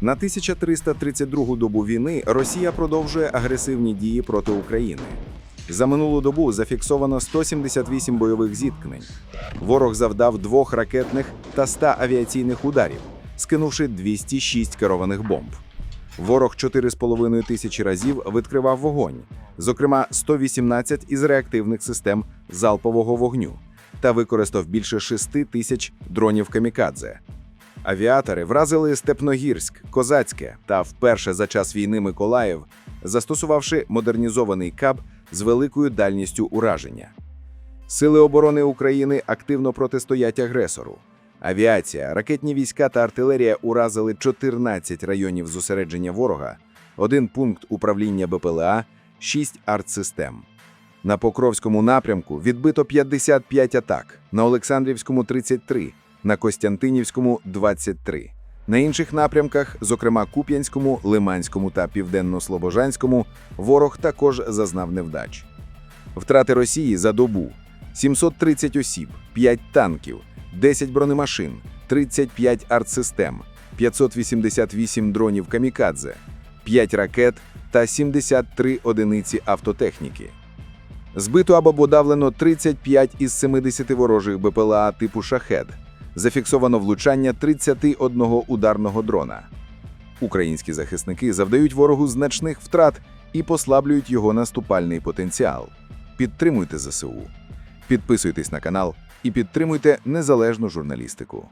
На 1332 добу війни Росія продовжує агресивні дії проти України. За минулу добу зафіксовано 178 бойових зіткнень. Ворог завдав двох ракетних та 100 авіаційних ударів, скинувши 206 керованих бомб. Ворог 4,5 тисячі разів відкривав вогонь, зокрема 118 із реактивних систем залпового вогню, та використав більше 6 тисяч дронів камікадзе. Авіатори вразили Степногірськ, Козацьке та вперше за час війни Миколаїв, застосувавши модернізований каб з великою дальністю ураження. Сили оборони України активно протистоять агресору. Авіація, ракетні війська та артилерія уразили 14 районів зосередження ворога, один пункт управління БПЛА, 6 артсистем. На Покровському напрямку відбито 55 атак, на Олександрівському 33, на Костянтинівському 23. На інших напрямках, зокрема Куп'янському, Лиманському та Південно-Слобожанському, ворог також зазнав невдач. Втрати Росії за добу: 730 осіб, 5 танків, 10 бронемашин, 35 артсистем, 588 дронів камікадзе, 5 ракет та 73 одиниці автотехніки. Збито або подавлено 35 із 70 ворожих БПЛА типу «Шахед». Зафіксовано влучання 31 ударного дрона. Українські захисники завдають ворогу значних втрат і послаблюють його наступальний потенціал. Підтримуйте ЗСУ, підписуйтесь на канал і підтримуйте незалежну журналістику.